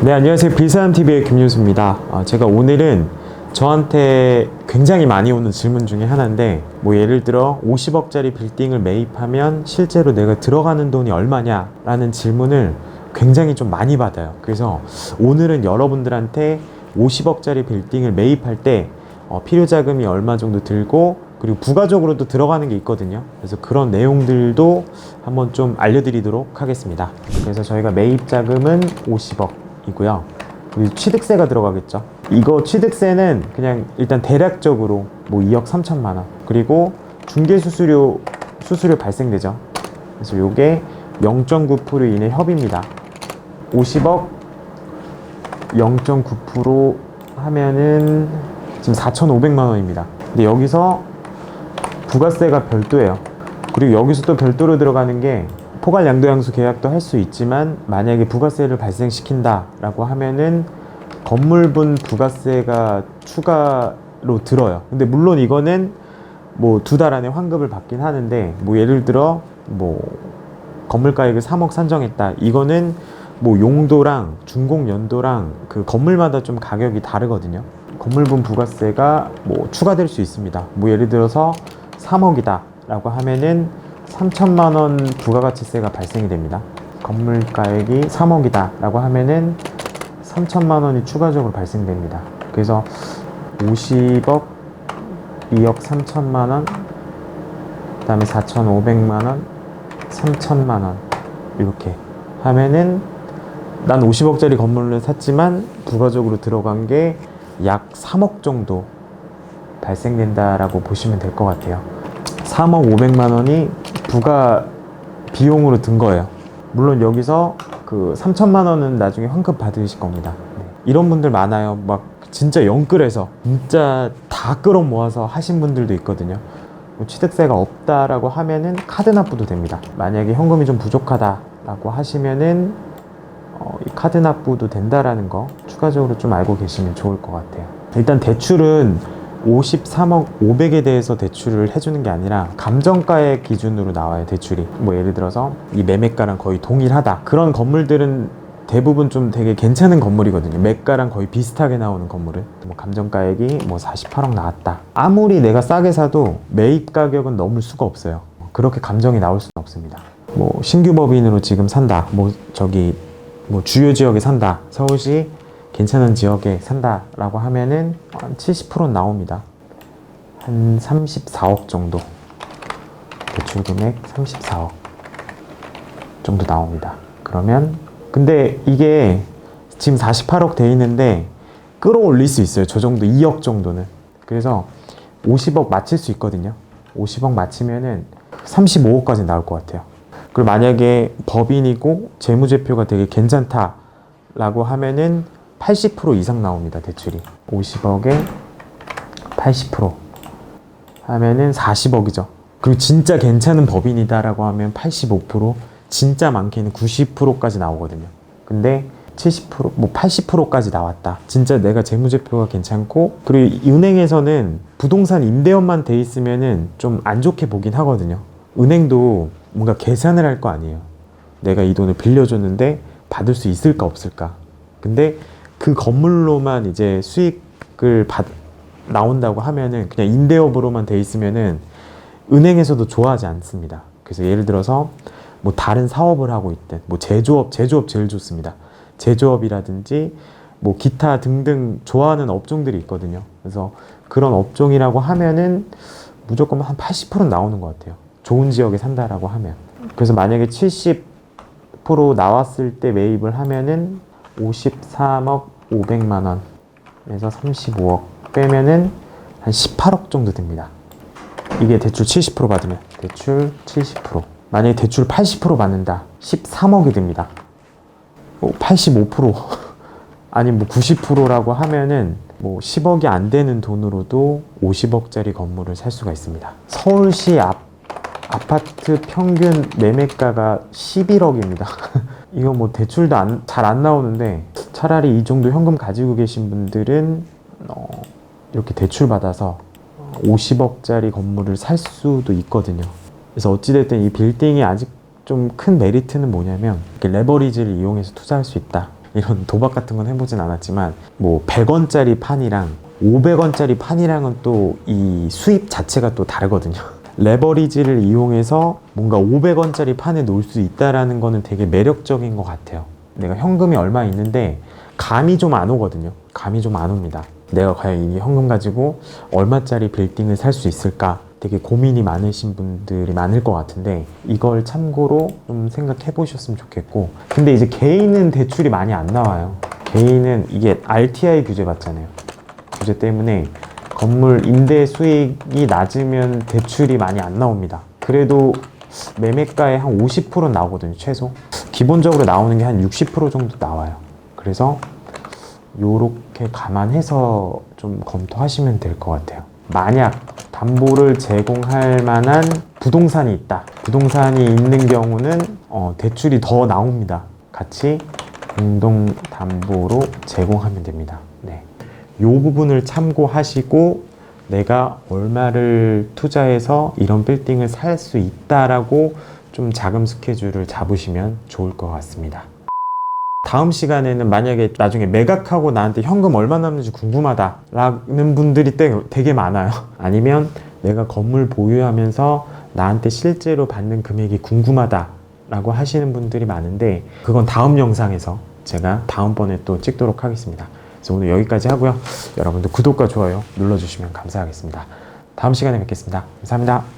네, 안녕하세요. 빌사람TV의 김윤수입니다. 어, 제가 오늘은 저한테 굉장히 많이 오는 질문 중에 하나인데, 뭐 예를 들어 50억짜리 빌딩을 매입하면 실제로 내가 들어가는 돈이 얼마냐 라는 질문을 굉장히 좀 많이 받아요. 그래서 오늘은 여러분들한테 50억짜리 빌딩을 매입할 때 어, 필요 자금이 얼마 정도 들고 그리고 부가적으로도 들어가는 게 있거든요. 그래서 그런 내용들도 한번 좀 알려드리도록 하겠습니다. 그래서 저희가 매입 자금은 50억 이고요. 그리고 취득세가 들어가겠죠. 이거 취득세는 그냥 일단 대략적으로 뭐 2억 3천만 원. 그리고 중개 수수료 수수료 발생되죠. 그래서 요게 0.9% 이내 협의입니다. 50억 0.9% 하면은 지금 4,500만 원입니다. 근데 여기서 부가세가 별도예요. 그리고 여기서 또 별도로 들어가는 게 포괄 양도양수 계약도 할 수 있지만 만약에 부가세를 발생시킨다라고 하면은 건물분 부가세가 추가로 들어요. 근데 물론 이거는 뭐 두 달 안에 환급을 받긴 하는데 뭐 예를 들어 뭐 건물가액을 3억 산정했다. 이거는 뭐 용도랑 준공 연도랑 그 건물마다 좀 가격이 다르거든요. 건물분 부가세가 뭐 추가될 수 있습니다. 뭐 예를 들어서 3억이다라고 하면은 3천만 원 부가가치세가 발생이 됩니다. 건물 가액이 3억이다 라고 하면은 3천만 원이 추가적으로 발생됩니다. 그래서 50억 2억 3천만 원, 그 다음에 4,500만 원, 3천만 원 이렇게 하면은 난 50억짜리 건물을 샀지만 부가적으로 들어간 게 약 3억 정도 발생된다라고 보시면 될 것 같아요. 3억 500만 원이 부가 비용으로 든 거예요. 물론 여기서 그 3천만 원은 나중에 환급 받으실 겁니다. 네. 이런 분들 많아요. 막 진짜 영끌해서 진짜 다 끌어 모아서 하신 분들도 있거든요. 뭐 취득세가 없다라고 하면은 카드 납부도 됩니다. 만약에 현금이 좀 부족하다라고 하시면은 어, 이 카드 납부도 된다라는 거 추가적으로 좀 알고 계시면 좋을 것 같아요. 일단 대출은 53억 500에 대해서 대출을 해주는 게 아니라 감정가액 기준으로 나와요 대출이. 뭐 예를 들어서 이 매매가랑 거의 동일하다. 그런 건물들은 대부분 좀 되게 괜찮은 건물이거든요. 매가랑 거의 비슷하게 나오는 건물은. 뭐 감정가액이 뭐 48억 나왔다. 아무리 내가 싸게 사도 매입 가격은 넘을 수가 없어요. 그렇게 감정이 나올 수는 없습니다. 뭐 신규 법인으로 지금 산다. 뭐 저기 뭐 주요 지역에 산다. 서울시 괜찮은 지역에 산다라고 하면은 한 70% 나옵니다. 한 34억 정도. 대출 금액 34억 정도 나옵니다. 그러면 근데 이게 지금 48억 돼 있는데 끌어올릴 수 있어요. 저 정도 2억 정도는. 그래서 50억 맞힐 수 있거든요. 50억 맞히면은 35억까지 나올 것 같아요. 그리고 만약에 법인이고 재무제표가 되게 괜찮다라고 하면은 80% 이상 나옵니다 대출이. 50억에 80% 하면은 40억이죠. 그리고 진짜 괜찮은 법인이다라고 하면 85% 진짜 많게는 90%까지 나오거든요. 근데 70%뭐 80%까지 나왔다. 진짜 내가 재무제표가 괜찮고 그리고 은행에서는 부동산 임대업만 돼 있으면은 좀 안 좋게 보긴 하거든요. 은행도 뭔가 계산을 할 거 아니에요. 내가 이 돈을 빌려줬는데 받을 수 있을까 없을까. 근데 그 건물로만 이제 수익을 받 나온다고 하면은 그냥 임대업으로만 돼 있으면은 은행에서도 좋아하지 않습니다. 그래서 예를 들어서 뭐 다른 사업을 하고 있든 뭐 제조업 제조업 제일 좋습니다. 제조업이라든지 뭐 기타 등등 좋아하는 업종들이 있거든요. 그래서 그런 업종이라고 하면은 무조건 한 80% 나오는 것 같아요. 좋은 지역에 산다라고 하면. 그래서 만약에 70% 나왔을 때 매입을 하면은 53억 500만 원에서 35억 빼면은 한 18억 정도 됩니다. 이게 대출 70% 받으면 대출 70% 만약에 대출 80% 받는다 13억이 됩니다. 85% 아니 뭐 90%라고 하면은 뭐 10억이 안 되는 돈으로도 50억짜리 건물을 살 수가 있습니다. 서울시 앞 아파트 평균 매매가가 11억입니다. 이거 뭐 대출도 잘 안 나오는데 차라리 이 정도 현금 가지고 계신 분들은 어, 이렇게 대출 받아서 50억짜리 건물을 살 수도 있거든요. 그래서 어찌됐든 이 빌딩이 아직 좀 큰 메리트는 뭐냐면 레버리지를 이용해서 투자할 수 있다. 이런 도박 같은 건 해보진 않았지만 뭐 100원짜리 판이랑 500원짜리 판이랑은 또 이 수입 자체가 또 다르거든요. 레버리지를 이용해서 뭔가 500원짜리 판에 놓을 수 있다라는 거는 되게 매력적인 것 같아요. 내가 현금이 얼마 있는데 감이 좀 안 오거든요. 감이 좀 안 옵니다. 내가 과연 이 현금 가지고 얼마짜리 빌딩을 살 수 있을까? 되게 고민이 많으신 분들이 많을 것 같은데 이걸 참고로 좀 생각해 보셨으면 좋겠고 근데 이제 개인은 대출이 많이 안 나와요. 개인은 이게 RTI 규제 받잖아요. 규제 때문에 건물 임대 수익이 낮으면 대출이 많이 안 나옵니다. 그래도 매매가의 한 50%는 나오거든요, 최소. 기본적으로 나오는 게 한 60% 정도 나와요. 그래서 요렇게 감안해서 좀 검토하시면 될 것 같아요. 만약 담보를 제공할 만한 부동산이 있다. 부동산이 있는 경우는 어, 대출이 더 나옵니다. 같이 공동 담보로 제공하면 됩니다. 네. 요 부분을 참고하시고 내가 얼마를 투자해서 이런 빌딩을 살 수 있다라고 좀 자금 스케줄을 잡으시면 좋을 것 같습니다. 다음 시간에는 만약에 나중에 매각하고 나한테 현금 얼마 남는지 궁금하다라는 분들이 때- 되게 많아요. 아니면 내가 건물 보유하면서 나한테 실제로 받는 금액이 궁금하다라고 하시는 분들이 많은데 그건 다음 영상에서 제가 다음번에 또 찍도록 하겠습니다. 그래서 오늘 여기까지 하고요. 여러분들 구독과 좋아요 눌러주시면 감사하겠습니다. 다음 시간에 뵙겠습니다. 감사합니다.